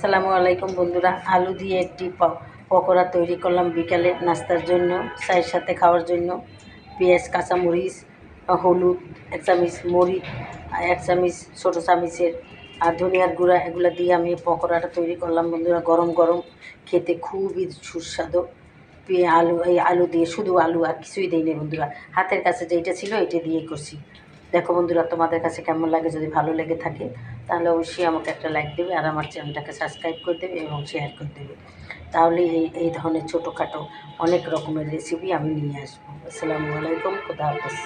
আসসালামু আলাইকুম বন্ধুরা, আলু দিয়ে একটি পকোড়া তৈরি করলাম বিকালে নাস্তার জন্য, চায়ের সাথে খাওয়ার জন্য। পেঁয়াজ, কাঁচামরিচ, হলুদ, এক চামচ মরিচ আর এক চামচ ছোটো চামচের, আর ধনিয়ার গুঁড়া, এগুলো দিয়ে আমি পকোড়াটা তৈরি করলাম বন্ধুরা, গরম গরম। খেতে খুবই সুস্বাদু। পেয়ে আলু, এই আলু দিয়ে শুধু আলু আর কিছুই দিইনি বন্ধুরা। হাতের কাছে যেইটা ছিল এটা দিয়েই করছি। দেখো বন্ধুরা, তোমাদের কাছে কেমন লাগে যদি ভালো লেগে থাকে, তাহলে অবশ্যই আমাকে একটা লাইক দেবে আর আমার চ্যানেলটাকে সাবস্ক্রাইব করে দেবে এবং শেয়ার করে দেবে। তাহলে এই এই ধরনের ছোটোখাটো অনেক রকমের রেসিপি আমি নিয়ে আসব। আসসালামু আলাইকুম, খুদা হাফেজ।